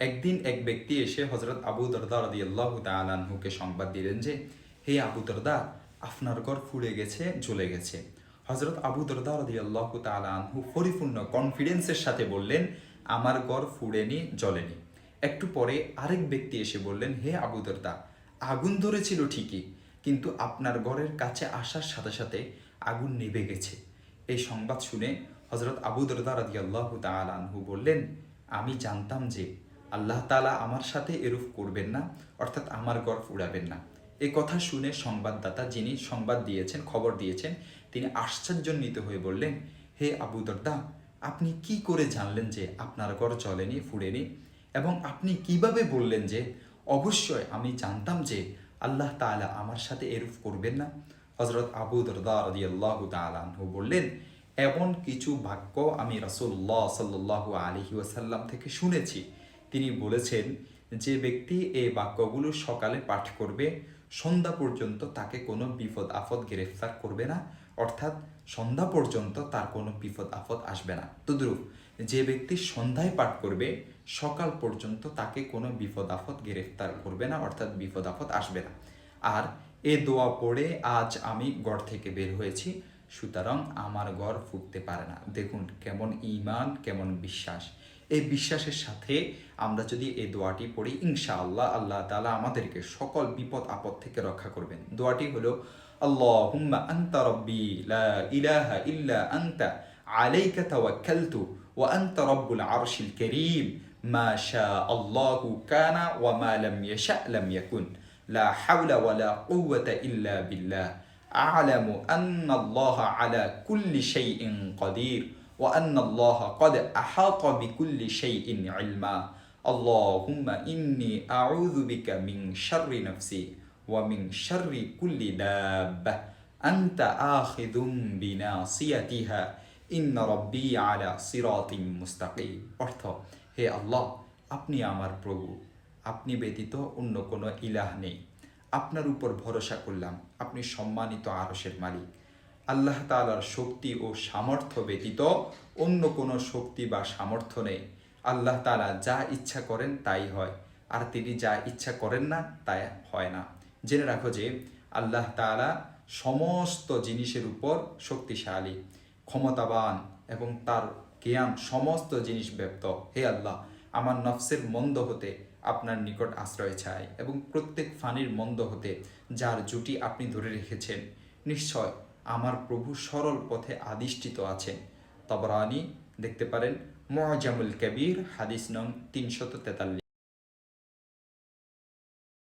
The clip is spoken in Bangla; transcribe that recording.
একদিন এক ব্যক্তি এসে হজরত আবু দরদা রদি আল্লাহ তালাহুকে সংবাদ দিলেন যে, হে আবু দরদা, আপনার ঘর ফুড়ে গেছে, জ্বলে গেছে। হজরত আবু দরদা রদি আল্লাহ তালাহু পরিপূর্ণ কনফিডেন্সের সাথে বললেন, আমার ঘর ফুড়েনি জ্বলেনি। একটু পরে আরেক ব্যক্তি এসে বললেন, হে আবু দরদা, আগুন ধরেছিল ঠিকই, কিন্তু আপনার ঘরের কাছে আসার সাথে সাথে আগুন নিভে গেছে। এই সংবাদ শুনে হজরত আবু দরদা রাদি আল্লাহ তালাহু বললেন, আমি জানতাম যে আল্লাহ তালা আমার সাথে এরূপ করবেন না, অর্থাৎ আমার ঘর ফুরাবেন না। এই কথা শুনে সংবাদদাতা যিনি সংবাদ দিয়েছেন, খবর দিয়েছেন, তিনি আশ্চর্যান্বিত হয়ে বললেন, হে আবু দরদা, আপনি কি করে জানলেন যে আপনার ঘর চলেনি ফুড়েনি এবং আপনি কীভাবে বললেন যে, অবশ্যই আমি জানতাম যে আল্লাহ তাআলা আমার সাথে এরূপ করবেন না? হজরত আবু দরদা রদি আল্লাহ বললেন, এমন কিছু বাক্য আমি রাসুল্লাহ সাল্লাহ আলহি থেকে শুনেছি। তিনি বলেছেন যে ব্যক্তি এই বাক্যগুলো সকালে পাঠ করবে, সন্ধ্যা পর্যন্ত তাকে কোনো বিপদ আপদ গ্রেফতার করবে না, অর্থাৎ সন্ধ্যা পর্যন্ত তার কোনো বিপদ আপদ আসবে না। তদ্রুপ, যে ব্যক্তি সন্ধ্যায় পাঠ করবে, সকাল পর্যন্ত তাকে কোনো বিপদ আপদ গ্রেফতার করবে না, অর্থাৎ বিপদ আপদ আসবে না। আর এ দোয়া পড়ে আজ আমি গড় থেকে বের হয়েছি, সুতরাং আমার ঘর ফুটতে পারে না। দেখুন কেমন ইমান কেমন বিশ্বাস। এই বিশ্বাসের সাথে আমরা যদি এই দোয়াটি পড়ি ইনশা আল্লাহ আল্লাহ তালা আমাদেরকে সকল বিপদ, আপদ থেকে রক্ষা করবেন। দোয়াটি হলো আল্লাহ হুম্মা আন্তা রব্বি লা ইলাহা ইল্লা আন্তা, আলাইকা তাওয়াক্কালতু ওয়া আন্তা রব্বুল আরশিল করিম, মা শা আল্লাহু কানা ওয়া মা লাম ইয়াশা লাম ইয়াকুন, লা হাওলা ওয়া লা কুওয়াতা ইল্লা বিল্লাহ। আ'লামু আন্না আল্লাহ আলা কুল্লি শাইইন কাদির। وأن الله قد أحاط بكل شيء علما اللهم إني أعوذ بك من شر نفسي ومن شر كل دابة أنت آخذ بناصيتها إن ربي على صراط مستقيم অর্থ হে আল্লাহ আপনি আমার প্রভু আপনি ব্যতীত অন্য কোনো ইলাহ নেই আপনার উপর ভরসা করলাম আপনি সম্মানিত আরসের মালিক আল্লাহ তালার শক্তি ও সামর্থ্য ব্যতীত অন্য কোনো শক্তি বা সামর্থ্য নেই। আল্লাহ তালা যা ইচ্ছা করেন তাই হয়, আর তিনি যা ইচ্ছা করেন না তাই হয় না। জেনে রাখো যে আল্লাহ তালা সমস্ত জিনিসের উপর শক্তিশালী, ক্ষমতাবান এবং তার জ্ঞান সমস্ত জিনিস ব্যক্ত হে আল্লাহ, আমার নফসের মন্দ হতে আপনার নিকট আশ্রয় চাই এবং প্রত্যেক ফানির মন্দ হতে যার জুটি আপনি ধরে রেখেছেন, নিশ্চয় আমার প্রভু সরল পথে আদিষ্ঠিত আছেন। তবরানি, দেখতে পারেন মহাজামুল কবির, হাদিস নং তিনশত তেতাল্লিশ।